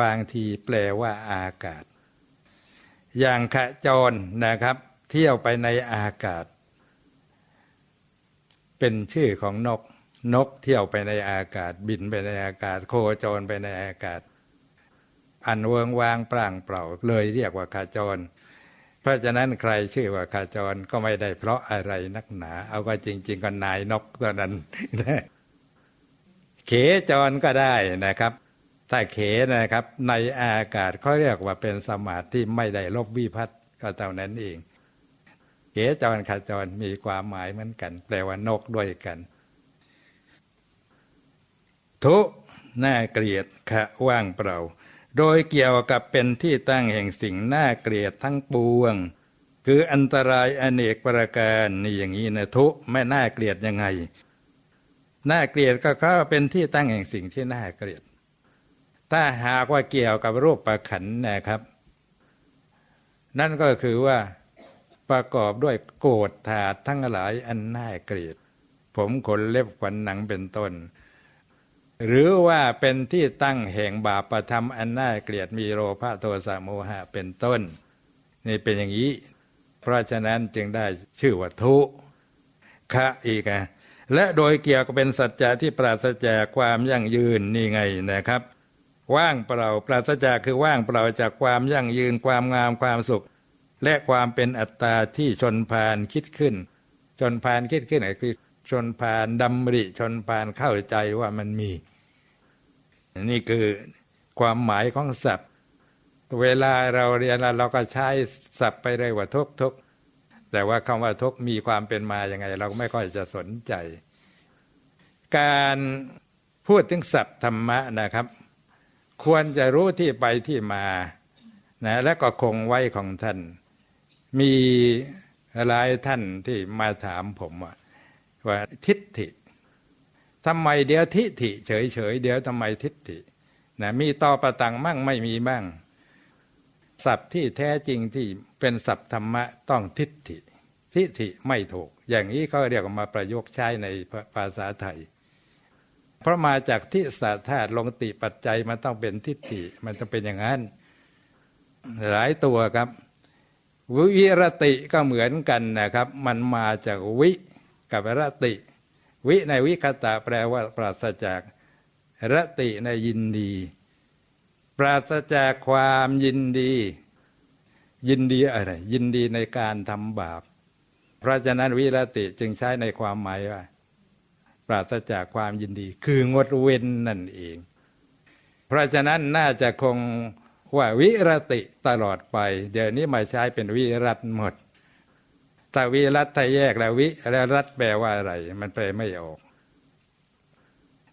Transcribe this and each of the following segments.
บางทีแปลว่าอากาศ อย่างขจรนะครับ เที่ยวไปในอากาศ เป็นชื่อของนก นกเที่ยวไปในอากาศ บินไปในอากาศ โคจรไปในอากาศ อันเวิงวางปร่างเปล่า เลยเรียกว่าขาจร เพราะฉะนั้นใครชื่อว่าขาจรก็ไม่ได้เพราะอะไรนักหนา เอาก็จริง ๆก็นายนกตัวนั้นเขจรก็ได้นะครับ ถ้าเขนะครับ ในอากาศเขาเรียกว่าเป็นสมาธิไม่ได้ลบวิพัฒน์ก็เท่านั้นเอง เขจรขจรมีความหมายเหมือนกัน แปลว่านกด้วยกัน ทุน่าเกลียดขะว่างเปล่า โดยเกี่ยวกับเป็นที่ตั้งแห่งสิ่งน่าเกลียดทั้งปวง คืออันตรายอเนกประการนี่อย่างนี้นะทุไม่น่าเกลียดยังไงน่าเกลียดก็เขาเป็นที่ตั้งแห่งสิ่งที่น่าเกลียด ถ้าหากว่าเกี่ยวกับรูปประขันนะครับ นั่นก็คือว่าประกอบด้วยโกรธถาดทั้งหลายอันน่าเกลียดผมขนเล็บขนหนังเป็นต้น หรือว่าเป็นที่ตั้งแห่งบาปประทำอันน่าเกลียดมีโลภะโทสะโมหะเป็นต้น นี่เป็นอย่างนี้ เพราะฉะนั้นจึงได้ชื่อว่าทุคะอีกอะและโดยเกี่ยวกับเป็นสัจจะที่ปราศจากความยั่งยืนนี่ไงนะครับ ว่างเปล่า ปราศจากคือว่างเปล่าจากความยั่งยืนความงามความสุข และความเป็นอัตตาที่ชนพานคิดขึ้น ชนพานคิดขึ้นไอ้คือชนพานดำริชนพานเข้าใจว่ามันมี นี่คือความหมายของศัพท์ เวลาเราเรียนเราก็ใช้ศัพท์ไปเลยว่าทุกทุกแต่ว่าคำว่าทุกมีความเป็นมาอย่างไง เราไม่ค่อยจะสนใจ การพูดถึงศัพท์ธรรมะนะครับ ควรจะรู้ที่ไปที่มานะและก็คงไว้ของท่าน มีหลายท่านที่มาถามผมว่าว่าทิฏฐิทำไมเดี๋ยวทิฏฐิเฉยเฉยเดี๋ยวทำไมทิฏฐินะมีต่อประตังมั่งไม่มีบ้างศัพท์ที่แท้จริงที่เป็นศัพท์ธรรมะต้องทิฏฐิทิฏฐิไม่ถูก อย่างนี้ก็เรียกมาประยุกต์ใช้ในภาษาไทย เพราะมาจากทิสาธาตุลงติปัจจัยมันต้องเป็นทิฏฐิมันต้องเป็นอย่างนั้น หลายตัวครับ วิรติก็เหมือนกันนะครับ มันมาจากวิกับรติ วิในวิคตะแปลว่า ปราศจากรติในยินดี ปราศจากความยินดี ยินดีอะไรยินดีในการทำบาป เพราะฉะนั้นวิรติจึงใช้ในความหมายว่า ปราศจากความยินดี คืองดเว้นนั่นเอง เพราะฉะนั้นน่าจะคงว่าวิรติตลอดไป เดี๋ยวนี้มาใช้เป็นวิรัตหมดแต่วิรัตถ้าแยกแล้ววิแล้วรัตแปลว่าอะไร มันแปลไม่ออก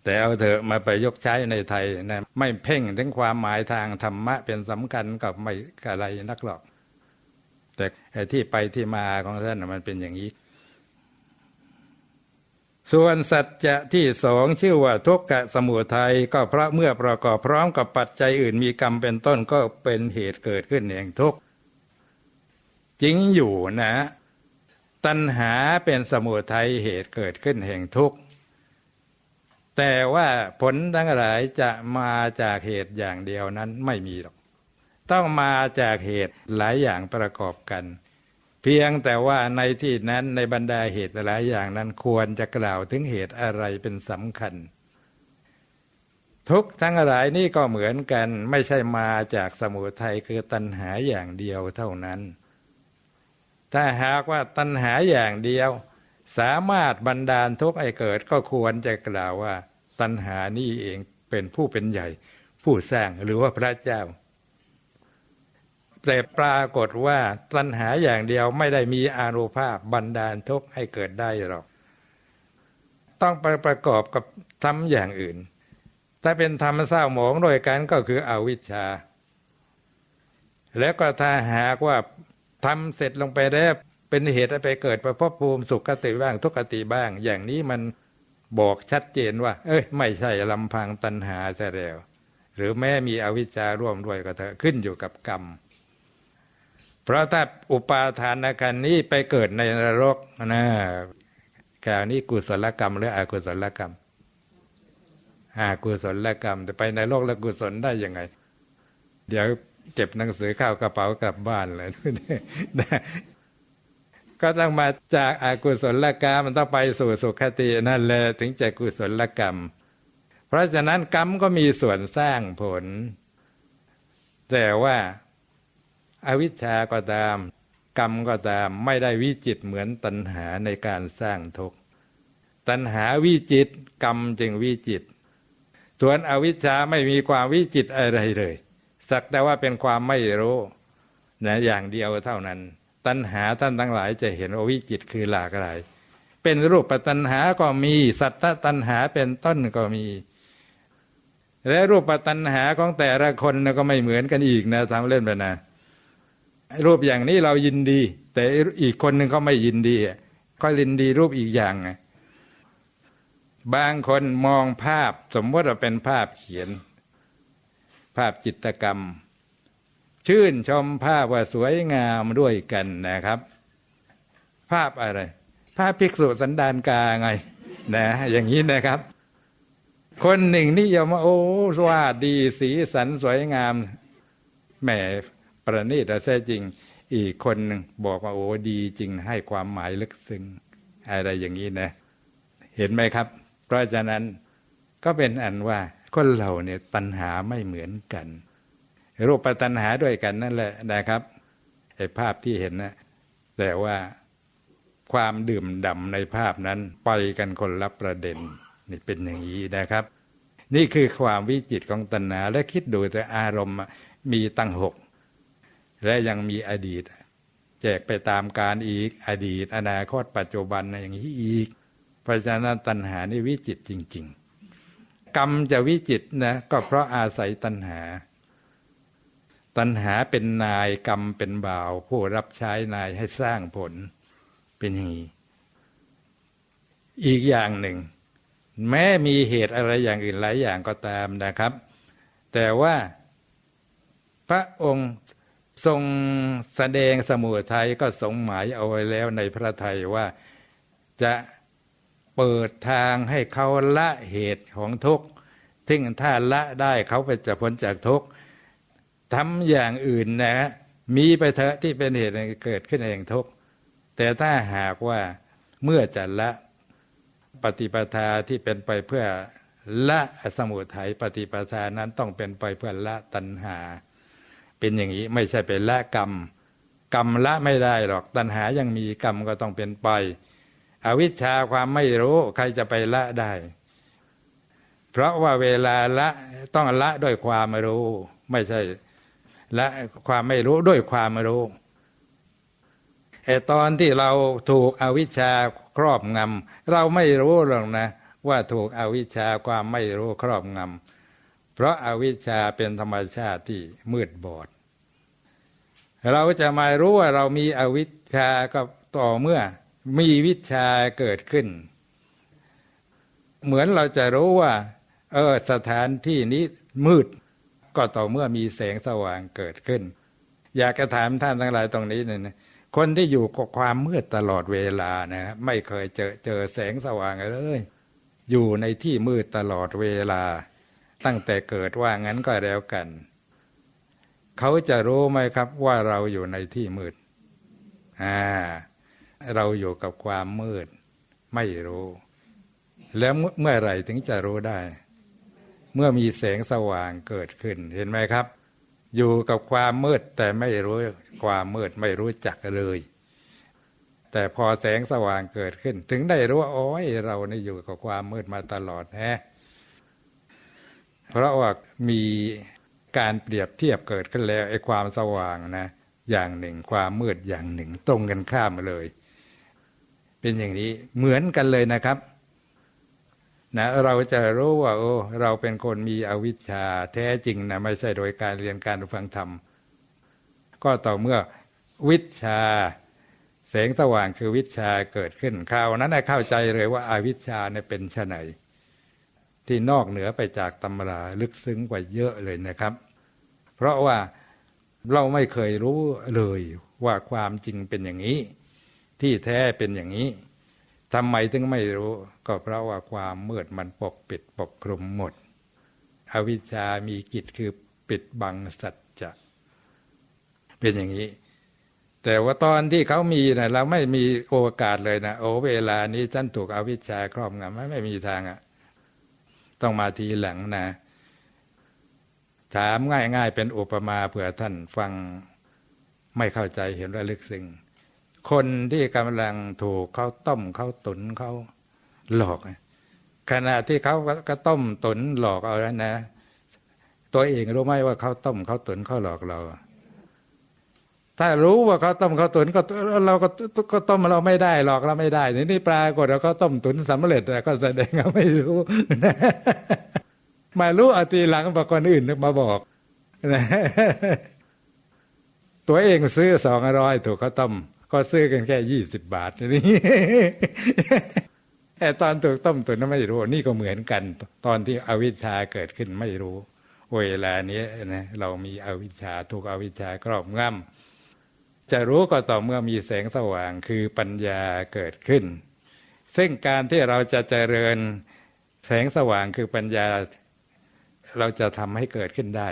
แต่เอาเถอะมาไปยกใช้ในไทยนะไม่เพ่งถึงความหมายทางธรรมะเป็นสำคัญกับไม่อะไรนักหรอก แต่ที่ไปที่มาของท่านมันเป็นอย่างนี้ ส่วนสัจจะที่สองชื่อว่าทุกขะสมุทัยก็เพราะเมื่อประกอบพร้อมกับปัจจัยอื่นมีกรรมเป็นต้นก็เป็นเหตุเกิดขึ้นแห่งทุกข์จริงอยู่นะ ตัณหาเป็นสมุทัยเหตุเกิดขึ้นแห่งทุกข์แต่ว่าผลทั้งหลายจะมาจากเหตุอย่างเดียวนั้นไม่มีหรอก ต้องมาจากเหตุหลายอย่างประกอบกัน เพียงแต่ว่าในที่นั้นในบรรดาเหตุหลายอย่างนั้นควรจะกล่าวถึงเหตุอะไรเป็นสำคัญ ทุกทั้งหลายนี่ก็เหมือนกันไม่ใช่มาจากสมุทัยคือตัณหาอย่างเดียวเท่านั้น ถ้าหากว่าตัณหาอย่างเดียว สามารถบันดาลทุกข์ให้เกิดก็ควรจะกล่าวว่า ตัณหานี่เองเป็นผู้เป็นใหญ่ ผู้สร้างหรือว่าพระเจ้า แต่ปรากฏว่าตัณหาอย่างเดียวไม่ได้มีอานุภาพบันดาลทุกข์ให้เกิดได้หรอก ต้องไปประกอบกับทำอย่างอื่น ถ้าเป็นธรรมเศร้าหมองโดยกันก็คืออวิชชา แล้วก็ถ้าหากว่าทำเสร็จลงไปแล้วเป็นเหตุไปเกิดประพบภูมิสุขติบ้างทุกติบ้าง อย่างนี้มันบอกชัดเจนว่า เอ้ย ไม่ใช่ลำพังตัณหาซะแล้ว หรือแม้มีอวิชชาร่วมด้วยก็เถอะขึ้นอยู่กับกรรม เพราะถ้าอุปาทานการนี้ไปเกิดในนรกนะกล่าวนี้กุศลกรรมหรืออกุศลกรรมอากุศลกรรมแต่ไปในโลกแล้วกุศลได้ยังไง เดี๋ยวเก็บหนังสือเข้ากระเป๋ากลับบ้านเลยก็ต้องมาจากอากุศลกรรมมันต้องไปสู่สุขตินั่นแหละถึงจะกุศลกรรม เพราะฉะนั้นกรรมก็มีส่วนสร้างผล แต่ว่า อวิชชาก็ตาม กรรมก็ตามไม่ได้วิจิตเหมือนตัณหาในการสร้างทุกข์ตัณหาวิจิตกรรมจึงวิจิต ส่วนอวิชชาไม่มีความวิจิตอะไรเลย สักแต่ว่าเป็นความไม่รู้นะอย่างเดียวเท่านั้น ตัณหาท่านทั้งหลายจะเห็นว่าวิจิตคือหลากหลาย เป็นรูปตัณหาก็มี สัตตตัณหาเป็นต้นก็มี และรูปตัณหาของแต่ละคนก็ไม่เหมือนกันอีกนะทำเล่นไปนะ รูปอย่างนี้เรายินดี แต่อีกคนหนึ่งเขาไม่ยินดีก็ยินดีรูปอีกอย่างไงบางคนมองภาพสมมติว่าเป็นภาพเขียน ภาพจิตรกรรม ชื่นชมภาพว่าสวยงามด้วยกันนะครับ ภาพอะไร ภาพภิกษุสันดานกาไงนะอย่างนี้นะครับ คนหนึ่งนิยมว่าโอ้ว่าดีสีสันสวยงามแหม ประณีตแต่แท้จริง อีกคนหนึ่งบอกว่าโอ้ดีจริงให้ความหมายลึกซึ้งอะไรอย่างนี้นะ เห็นไหมครับ เพราะฉะนั้นก็เป็นอันว่าคนเราเนี่ยตัณหาไม่เหมือนกัน รูปตัณหาด้วยกันนั่นแหละนะครับไอ้ภาพที่เห็นนะแต่ว่าความดื่มด่ำในภาพนั้นไปกันคนละประเด็นนี่เป็นอย่างนี้นะครับ นี่คือความวิจิตของตัณหาและคิดดูแต่อารมณ์มีตั้งหก และยังมีอดีต แจกไปตามการอีกอดีต อนาคตปัจจุบันอย่างนี้อีกเพราะฉะนั้นตัณหานี่วิจิตจริง ๆ กรรมจะวิจิตนะก็เพราะอาศัยตัณหา ตัณหาเป็นนายกรรมเป็นบ่าว ผู้รับใช้นายให้สร้างผลเป็นอย่างนี้อีกอย่างหนึ่ง แม้มีเหตุอะไรอย่างอื่นหลายอย่างก็ตามนะครับ แต่ว่าพระองค์ ทรงแสดงสมุทัยก็ทรงหมายเอาไว้แล้วในพระทัยว่าจะเปิดทางให้เขาละเหตุของทุกข์ทึ่งถ้าละได้เขาไปจะพ้นจากทุกข์ทำอย่างอื่นนะมีไปเถอะที่เป็นเหตุให้เกิดขึ้นเองทุกข์แต่ถ้าหากว่าเมื่อจะละปฏิปทาที่เป็นไปเพื่อละสมุทัยปฏิปทานั้นต้องเป็นไปเพื่อละตัณหา เป็นอย่างนี้ไม่ใช่เป็นละกรรม กรรมละไม่ได้หรอก ตัณหายังมีกรรมก็ต้องเป็นไป อวิชชาความไม่รู้ใครจะไปละได้ เพราะว่าเวลาละต้องละด้วยความรู้ ไม่ใช่ละความไม่รู้ด้วยความรู้ไอตอนที่เราถูกอวิชชาครอบงำเราไม่รู้หรอกนะ ว่าถูกอวิชชาความไม่รู้ครอบงำเพราะอาวิชชาเป็นธรรมชาติที่มืดบอด เราจะมารู้ว่าเรามีอวิชชาก็ต่อเมื่อมีวิชาเกิดขึ้น เหมือนเราจะรู้ว่า เออสถานที่นี้มืด ก็ต่อเมื่อมีแสงสว่างเกิดขึ้น อยากจะถามท่านทั้งหลายตรงนี้เนี่ยนะคนที่อยู่กับความมืดตลอดเวลานะไม่เคยเจอเจอแสงสว่างเลยอยู่ในที่มืดตลอดเวลา ตั้งแต่เกิดว่างั้นก็แล้วกัน เขาจะรู้ไหมครับว่าเราอยู่ในที่มืดอ่าเราอยู่กับความมืด ไม่รู้ แล้วเมื่อไหร่ถึงจะรู้ได้ เมื่อมีแสงสว่างเกิดขึ้นเห็นไหมครับ อยู่กับความมืดแต่ไม่รู้ความมืดไม่รู้จักเลย แต่พอแสงสว่างเกิดขึ้น ถึงได้รู้ว่าโอ้ยเราเนี่ยอยู่กับความมืดมาตลอดแฮะเพราะว่ามี การเปรียบเทียบเกิดขึ้นแล้วไอ้ความสว่างนะอย่างหนึ่งความมืดอย่างหนึ่งตรงกันข้ามเลย เป็นอย่างนี้เหมือนกันเลยนะครับนะเราจะรู้ว่าโอ้เราเป็นคนมีอวิชชาแท้จริงนะไม่ใช่โดยการเรียนการฟังธรรม ก็ต่อเมื่อวิชาแสงสว่างคือวิชาเกิดขึ้นคราวนั้นเข้าใจเลยว่าอาวิชชาเนี่ยเป็นชไหน ที่นอกเหนือไปจากตำราลึกซึ้งกว่าเยอะเลยนะครับ เพราะว่าเราไม่เคยรู้เลยว่าความจริงเป็นอย่างนี้ ที่แท้เป็นอย่างนี้ทำไมถึงไม่รู้ ก็เพราะว่าความมืดมันปกปิดปกคลุมหมด อวิชชามีกิจคือปิดบังสัจจะเป็นอย่างนี้ แต่ว่าตอนที่เขามีนะเราไม่มีโอกาสเลยนะโอ้เวลานี้ฉันถูกอวิชชาครอบงำไม่ไม่มีทางอะ่ะ ต้องมาทีหลังนะ ถามง่ายๆเป็นอุปมาเผื่อท่านฟังไม่เข้าใจเห็นว่าลึกซึ้งคนที่กำลังถูกเขาต้มเขาตุนเขาหลอก ขณะที่เขาก็ต้มตุนหลอกเอาแล้วนะ ตัวเองรู้ไหมว่าเขาต้มเขาตุนเขาหลอกเรา ถ้ารู้ว่าเขาต้มเขาตุนก็เราก็ก็ต้มเราไม่ได้หลอกเราไม่ได้นี่ปรากฏเราก็ต้มตุนสำเร็จแต่ก็แสดงว่าไม่รู้มารู้อาทีหลังบอกคนอื่นมาบอกนะตัวเองซื้อสองร้อยถูกเขาต้มก็ซื้อกันแค่ยี่สิบบาทนี่แต่ตอนถูกต้มตุนนั้นไม่รู้ นี่ก็เหมือนกัน ตอนที่อวิชชาเกิดขึ้นไม่รู้เวลานี้นะเรามีอวิชชาถูกอวิชชาครอบงำ จะรู้ก็ต่อเมื่อมีแสงสว่างคือปัญญาเกิดขึ้น ซึ่งการที่เราจะเจริญแสงสว่างคือปัญญา เราจะทำให้เกิดขึ้นได้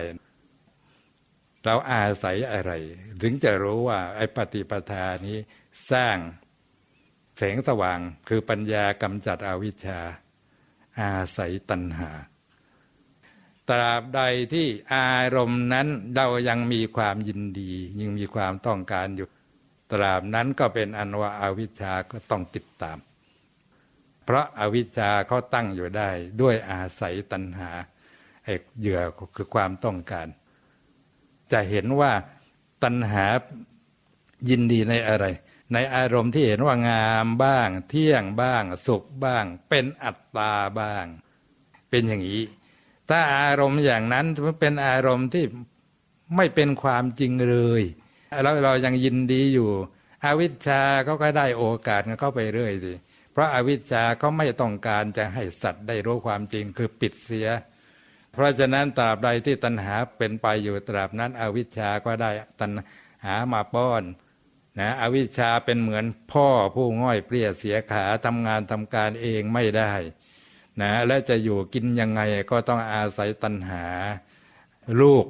เราอาศัยอะไร ถึงจะรู้ว่าไอ้ปฏิปทานี้สร้างแสงสว่างคือปัญญากำจัดอวิชชา อาศัยตัณหา ตราบใดที่อารมณ์นั้นเรายังมีความยินดี ยังมีความต้องการอยู่ ตราบนั้นก็เป็นอันว่าอาวิชชาก็ต้องติดตาม เพราะอาวิชชาเขาตั้งอยู่ได้ด้วยอาศัยตัณหาไอ้เหยื่อคือความต้องการ จะเห็นว่าตัณหายินดีในอะไร ในอารมณ์ที่เห็นว่างามบ้าง เที่ยงบ้าง สุขบ้าง เป็นอัตตาบ้าง เป็นอย่างนี้ ถ้าอารมณ์อย่างนั้นเป็นอารมณ์ที่ไม่เป็นความจริงเลยเราเรายังยินดีอยู่อวิชชาเขาก็ได้โอกาสเข้าไปเรื่อยสิเพราะอาวิชชาเขาไม่ต้องการจะให้สัตว์ได้รู้ความจริงคือปิดเสีย เพราะฉะนั้นตราบใดที่ตัณหาเป็นไปอยู่ตราบนั้น อวิชชาก็ได้ตัณหามาป้อนนะอวิชชาเป็นเหมือนพ่อผู้ง่อยเปรี้ยเสียขาทำงานทำการเองไม่ได้ นะและจะอยู่กินยังไงก็ต้องอาศัยตัณหาลูก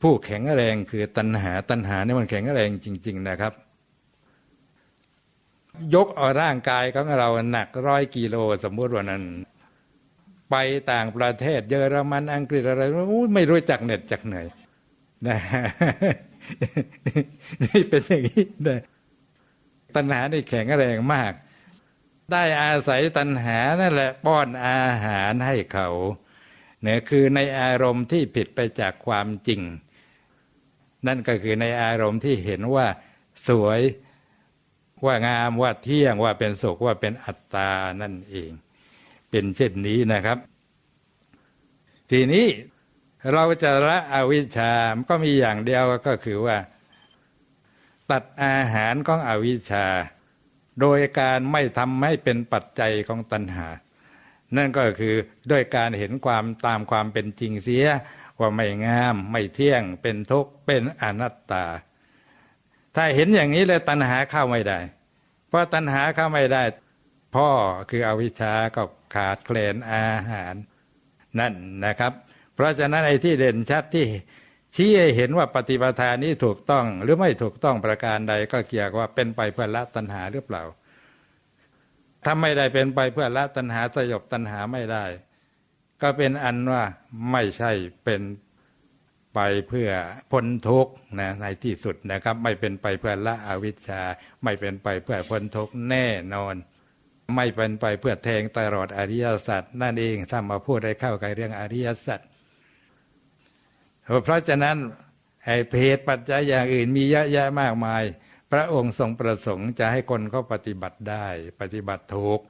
ผู้แข็งแรงคือตัณหาตัณหาเนี่ยมันแข็งแรงจริง ๆนะครับ ยกเอาร่างกายของเราหนักร้อยกิโลสมมติว่านั้น ไปต่างประเทศ เยอรมันอังกฤษอะไรไม่รู้จักเหน็ดจักเหนื่อยนะนี่เป็นอย่างนี้นะตัณหาได้แข็งแรงมาก ได้อาศัยตัณหานั่นแหละป้อนอาหารให้เขาเนี่ยคือในอารมณ์ที่ผิดไปจากความจริง นั่นก็คือในอารมณ์ที่เห็นว่าสวยว่างามว่าเที่ยงว่าเป็นสุขว่าเป็นอัตตานั่นเอง เป็นเช่นนี้นะครับ ทีนี้เราจะละอวิชชาก็มีอย่างเดียวก็คือว่า ตัดอาหารของอวิชชา โดยการไม่ทำให้เป็นปัจจัยของตัณหา นั่นก็คือด้วยการเห็นความตามความเป็นจริงเสีย ว่าไม่งามไม่เที่ยงเป็นทุกข์เป็นอนัตตา ถ้าเห็นอย่างนี้เลยตัณหาเข้าไม่ได้ เพราะตัณหาเข้าไม่ได้ พ่อคืออวิชชาก็ขาดแคลนอาหาร นั่นนะครับ เพราะฉะนั้นไอ้ที่เด่นชัดที่ ชี้ให้เห็นว่าปฏิปทานี้ถูกต้องหรือไม่ถูกต้องประการใดก็เกี่ยวกับว่าเป็นไปเพื่อละตัณหาหรือเปล่าถ้าไม่ได้เป็นไปเพื่อละตัณหาสยบตัณหาไม่ได้ ก็เป็นอันว่าไม่ใช่เป็นไปเพื่อพ้นทุกข์นะในที่สุดนะครับ ไม่เป็นไปเพื่อละอวิชชา ไม่เป็นไปเพื่อพ้นทุกข์แน่นอน ไม่เป็นไปเพื่อแทงตลอดอริยสัจนั่นเองถ้ามาพูดให้เข้ากับเรื่องอริยสัจ เพราะฉะนั้นไอ้เพศปัจจัยอย่างอื่นมีเยอะแยะมากมาย พระองค์ทรงประสงค์จะให้คนเขาปฏิบัติได้ ปฏิบัติถูก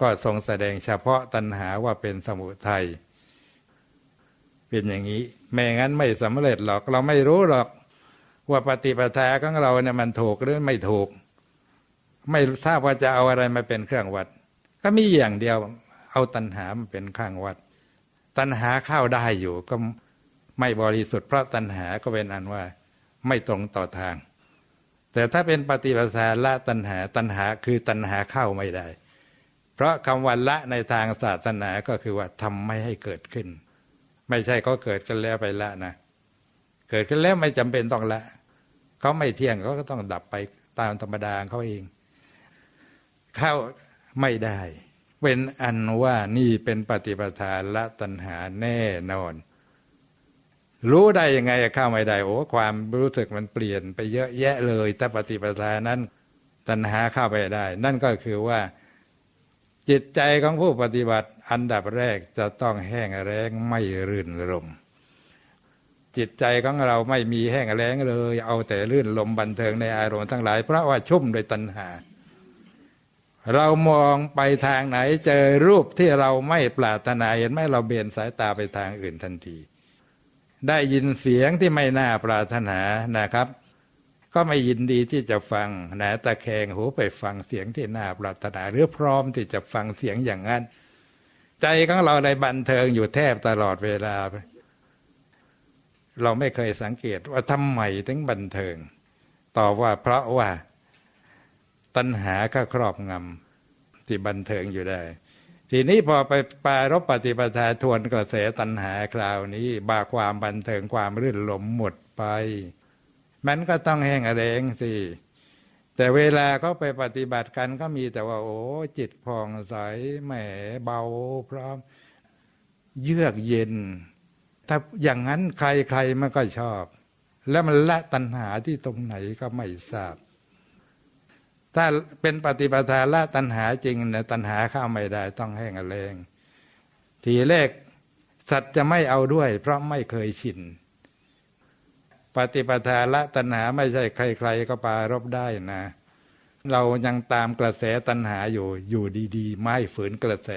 ก็ทรงแสดงเฉพาะตัณหาว่าเป็นสมุทัยเป็นอย่างนี้แม้งั้นไม่สำเร็จหรอกเราไม่รู้หรอก ว่าปฏิปทาของเราเนี่ยมันถูกหรือไม่ถูก ไม่ทราบว่าจะเอาอะไรมาเป็นเครื่องวัด ก็มีอย่างเดียวเอาตัณหามาเป็นข้างวัด ตัณหาเข้าได้อยู่ก็ ไม่บริสุทธิ์เพราะตัณหาก็เป็นอันว่าไม่ตรงต่อทาง แต่ถ้าเป็นปฏิปทาละตัณหาตัณหาคือตัณหาเข้าไม่ได้ เพราะคำว่าละในทางศาสนาก็คือว่าทำไม่ให้เกิดขึ้น ไม่ใช่ก็เกิดกันแล้วไปละนะ เกิดขึ้นแล้วไม่จำเป็นต้องละเขาไม่เที่ยงเขาก็ต้องดับไปตามธรรมดาเขาเอง เข้าไม่ได้ เป็นอันว่านี่เป็นปฏิปทาละตัณหาแน่นอน รู้ได้ยังไงเข้าไม่ได้โอ้ความรู้สึกมันเปลี่ยนไปเยอะแยะเลยแต่ปฏิปทานั้นตัณหาเข้าไปได้ นั่นก็คือว่า จิตใจของผู้ปฏิบัติอันดับแรกจะต้องแห้งแรงไม่รื่นรมจิตใจของเราไม่มีแห้งแล้งเลย เอาแต่ลื่นลมบันเทิงในอารมณ์ทั้งหลาย เพราะว่าชุ่มด้วยตัณหา เรามองไปทางไหนเจอรูปที่เราไม่ปรารถนาเห็นไหมเราเบนสายตาไปทางอื่นทันที ได้ยินเสียงที่ไม่น่าปรารถนานะครับ ก็ไม่ยินดีที่จะฟังนะตะแคงหูไปฟังเสียงที่น่าปรารถนา หรือพร้อมที่จะฟังเสียงอย่างนั้น ใจของเราในบันเทิงอยู่แทบตลอดเวลา เราไม่เคยสังเกตว่าทำไมถึงบันเทิงตอบว่าเพราะว่า ตัณหาก็ครอบงำที่บันเทิงอยู่ได้ ทีนี้พอไปปารบปฏิปทาทวนกระแสตัณหาคราวนี้ บาความบันเทิงความรื่นหลมหมดไป มันก็ต้องแห้งแรงสิแต่เวลาเขาไปปฏิบัติกันก็มีแต่ว่า โอ้จิตผ่องใสแหมเบาพร้อม เยือกเย็น ถ้าอย่างนั้นใครใครมันก็ชอบ แล้วมันละตัณหาที่ตรงไหนก็ไม่ทราบ ถ้าเป็นปฏิปทาละตัณหาจริงเนี่ยตัณหาเข้าไม่ได้ต้องแห้งแรงทีแรกสัตว์จะไม่เอาด้วย เพราะไม่เคยชินปฏิปทาละตัณหาไม่ใช่ใคร ๆ ก็ปารบได้นะ เรายังตามกระแสตัณหาอยู่อยู่ดีๆ ไม่ฝืนกระแส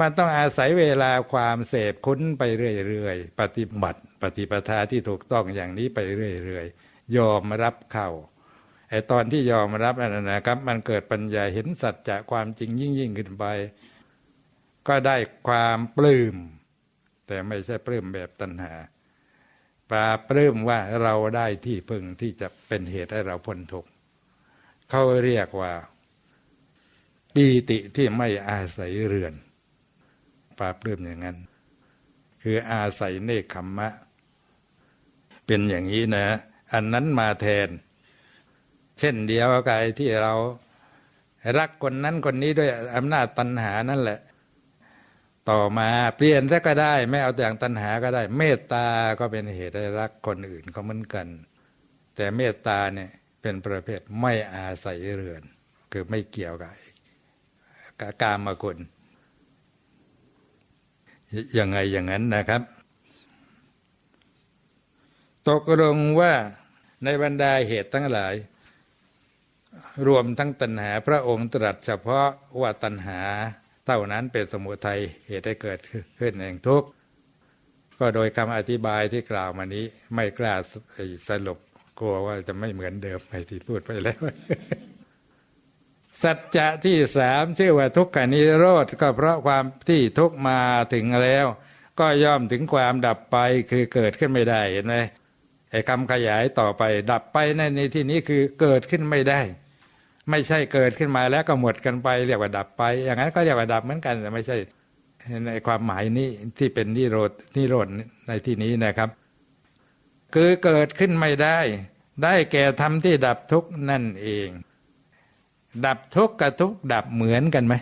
มันต้องอาศัยเวลาความเสพคุ้นไปเรื่อยๆ ปฏิบัติ ปฏิปทาที่ถูกต้องอย่างนี้ไปเรื่อยๆ ยอมรับเข้า ไอ้ตอนที่ยอมรับนั่นนะครับ มันเกิดปัญญาเห็นสัจจะความจริงยิ่งยิ่งขึ้นไป ก็ได้ความปลื้ม แต่ไม่ใช่ปลื้มแบบตัณหาปลาปลื้มว่าเราได้ที่พึ่งที่จะเป็นเหตุให้เราพ้นทุกข์เขาเรียกว่าปีติที่ไม่อาศัยเรือนปลาปลื้มอย่างนั้น คืออาศัยเนคขมมะ เป็นอย่างนี้นะ อันนั้นมาแทน เช่นเดียวกับที่เรารักคนนั้นคนนี้ด้วยอำนาจตัณหานั่นแหละ ต่อมาเปลี่ยนซะก็ได้ ไม่เอาแต่อย่างตัณหาก็ได้ เมตตาก็เป็นเหตุให้รักคนอื่นเขาเหมือนกัน แต่เมตตาเนี่ยเป็นประเภทไม่อาศัยเรือน คือไม่เกี่ยวกับกามคุณยังไงอย่างนั้นนะครับ ตกลงว่าในบรรดาเหตุทั้งหลาย รวมทั้งตัณหาพระองค์ตรัสเฉพาะว่าตัณหาเท่านั้นเป็นสมุทัยเหตุให้เกิดขึ้นแห่งทุกข์ก็โดยคำอธิบายที่กล่าวมานี้ ไม่กล้าสรุปกลัวว่าจะไม่เหมือนเดิมไปที่พูดไปแล้ว สัจจะที่สามชื่อว่าทุกขานิโรธก็เพราะความที่ทุกมาถึงแล้ว ก็ย่อมถึงความดับไปคือเกิดขึ้นไม่ได้เห็นไหมไอ้คำขยายต่อไป ดับไปในในที่นี้คือเกิดขึ้นไม่ได้ ไม่ใช่เกิดขึ้นมาแล้วก็หมดกันไปเรียกว่าดับไป อย่างนั้นก็เรียกว่าดับเหมือนกันแต่ไม่ใช่ในความหมายนี้ที่เป็นนิโรธนิโรธในที่นี้นะครับ คือเกิดขึ้นไม่ได้ ได้แก่ทำที่ดับทุกนั่นเอง ดับทุกกับทุกดับเหมือนกันไหม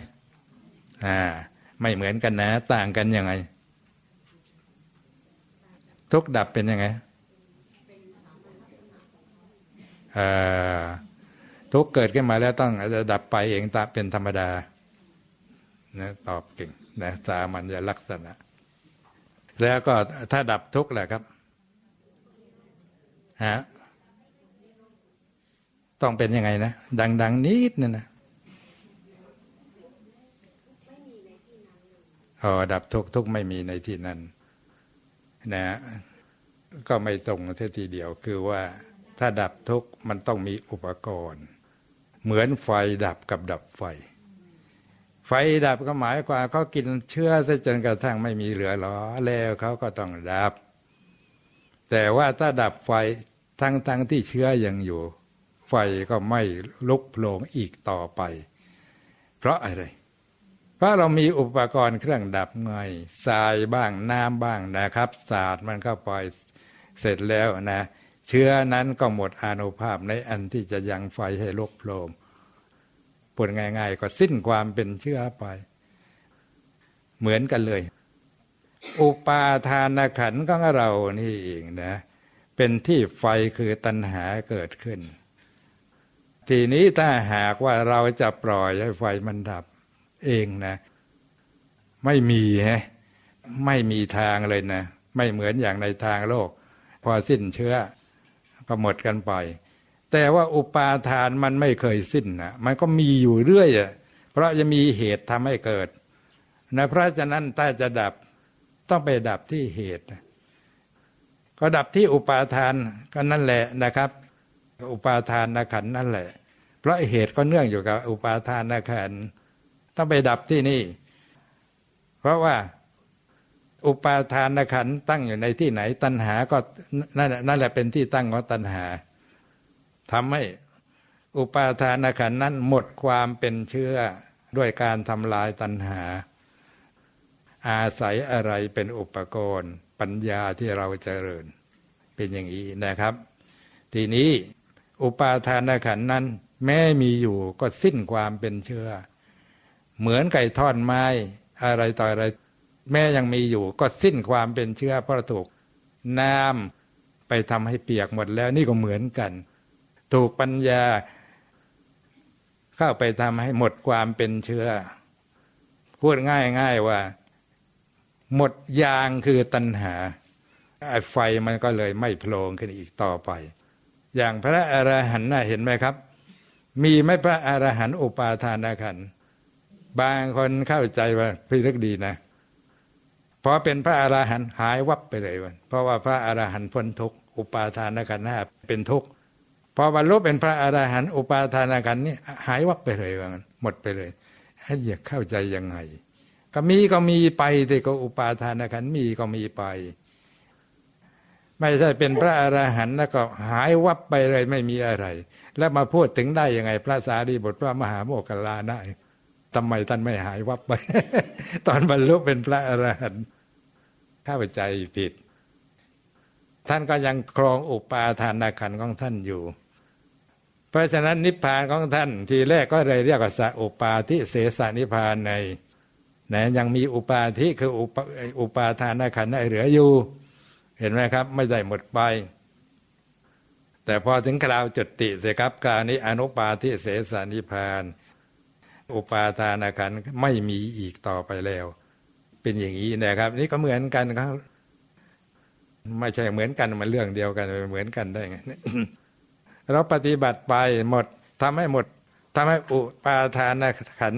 อ่า ไม่เหมือนกันนะ ต่างกันยังไง ทุกดับเป็นยังไงอ่า ทุกเกิดขึ้นมาแล้วต้องจะดับไปเองตาเป็นธรรมดานะตอบเก่งนะสามัญลักษณะ แล้วก็ถ้าดับทุกแหละครับฮะต้องเป็นยังไงนะ ดัง ๆ นิดนึงนะอ๋อดับทุกทุกไม่มีในที่นั้นนะก็ไม่ตรงเท่ทีเดียวคือว่าถ้าดับทุกมันต้องมีอุปกรณ์ เหมือนไฟดับกับดับไฟ ไฟดับก็หมายความเขากินเชื้อซะจนกระทั่งไม่มีเหลือหรอแล้วเขาก็ต้องดับ แต่ว่าถ้าดับไฟทั้งทั้งที่เชื้อยังอยู่ ไฟก็ไม่ลุกโผล่อีกต่อไป เพราะอะไร เพราะเรามีอุปกรณ์เครื่องดับไงทรายบ้างน้ำบ้างนะครับ สาดมันเข้าไปเสร็จแล้วนะ เชื้อนั้นก็หมดอานุภาพในอันที่จะยังไฟให้ลุกโผล่พูดง่าย ๆ ก็สิ้นความเป็นเชื้อไป เหมือนกันเลย อุปาทานขันของเรานี่เองนะ เป็นที่ไฟคือตัณหาเกิดขึ้น ทีนี้ถ้าหากว่าเราจะปล่อยให้ไฟมันดับเองนะ ไม่มีฮะไม่มีทางเลยนะ ไม่เหมือนอย่างในทางโลก พอสิ้นเชื้อ ก็หมดกันไป แต่ว่าอุปาทานมันไม่เคยสิ้นนะมันก็มีอยู่เรื่อยอะเพราะจะมีเหตุทำให้เกิดนะเพราะฉะนั้นถ้าจะดับต้องไปดับที่เหตุ ก็ดับที่อุปาทานก็นั่นแหละนะครับ อุปาทานขันนั่นแหละ เพราะเหตุก็เนื่องอยู่กับ อุปาทานขันต้องไปดับที่นี่ เพราะว่า อุปาทานขันตั้งอยู่ในที่ไหนตัณหาก็นั่นนั่นแหละเป็นที่ตั้งของตัณหาทำให้อุปาทานขันนั้นหมดความเป็นเชื้อด้วยการทำลายตัณหา อาศัยอะไรเป็นอุปกรณ์ ปัญญาที่เราเจริญ เป็นอย่างนี้นะครับ ทีนี้อุปาทานขันนั้น แม้มีอยู่ก็สิ้นความเป็นเชื้อเหมือนไก่ทอดไม้อะไรต่ออะไร แม้ยังมีอยู่ก็สิ้นความเป็นเชื้อเพราะถูกน้ำไปทำให้เปียกหมดแล้วนี่ก็เหมือนกัน ถูกปัญญาเข้าไปทำให้หมดความเป็นเชื้อ พูดง่ายๆว่า หมดยางคือตัณหาไฟมันก็เลยไม่โผล่ขึ้นอีกต่อไป อย่างพระอรหันต์น่ะเห็นไหมครับ มีไหมพระอรหันต์อุปาทานขันบางคนเข้าใจว่าพิลึกดีนะ พอเป็นพระอรหันต์หายวับไปเลยวันเพราะว่าพระอรหันต์พ้นทุกข์อุปาทานขันธ์ห้าเป็นทุกข์พอบรรลุเป็นพระอรหันต์อุปาทานขันธ์นี่หายวับไปเลยว่างั้นหมดไปเลยให้อยากเข้าใจยังไง ก็มีก็มีไปแต่ก็อุปาทานขันธ์มีก็มีไป ไม่ใช่เป็นพระอรหันต์แล้วก็หายวับไปเลยไม่มีอะไร แล้วมาพูดถึงได้ยังไง พระสารีบุตรพระมหาโมคคลลาได้ ทำไมท่านไม่หายวับไป ตอนบรรลุเป็นพระอรหันต์ข้าใจผิด ท่านก็ยังครองอุปาทานขันของท่านอยู่ เพราะฉะนั้นนิพพานของท่าน ทีแรกก็เลยเรียกว่าสอุปาทิเสสนิพพานในนะยังมีอุปาทิคืออุปอุปาทานขันธ์เหลืออยู่ เห็นไหมครับ ไม่ได้หมดไป แต่พอถึงคราวจุดติเสครับกานี้อนุปาทิเสสนิพพาน อุปาทานขันไม่มีอีกต่อไปแล้ว เป็นอย่างนี้นะครับ นี่ก็เหมือนกันครับไม่ใช่เหมือนกันมันเรื่องเดียวกันเหมือนกันได้ไงเราปฏิบัติไปหมดทำให้หมดทำให้อุปาทานขัน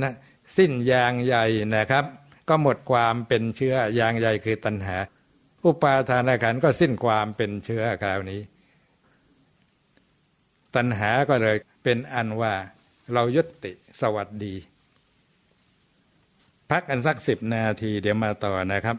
สิ้นยางใหญ่นะครับ ก็หมดความเป็นเชื้อยางใหญ่คือตัณหา อุปาทานขันก็สิ้นความเป็นเชื้อคราวนี้ ตัณหาก็เลยเป็นอันว่า เรายุติสวัสดี พักกันสักสิบนาทีเดี๋ยวมาต่อนะครับ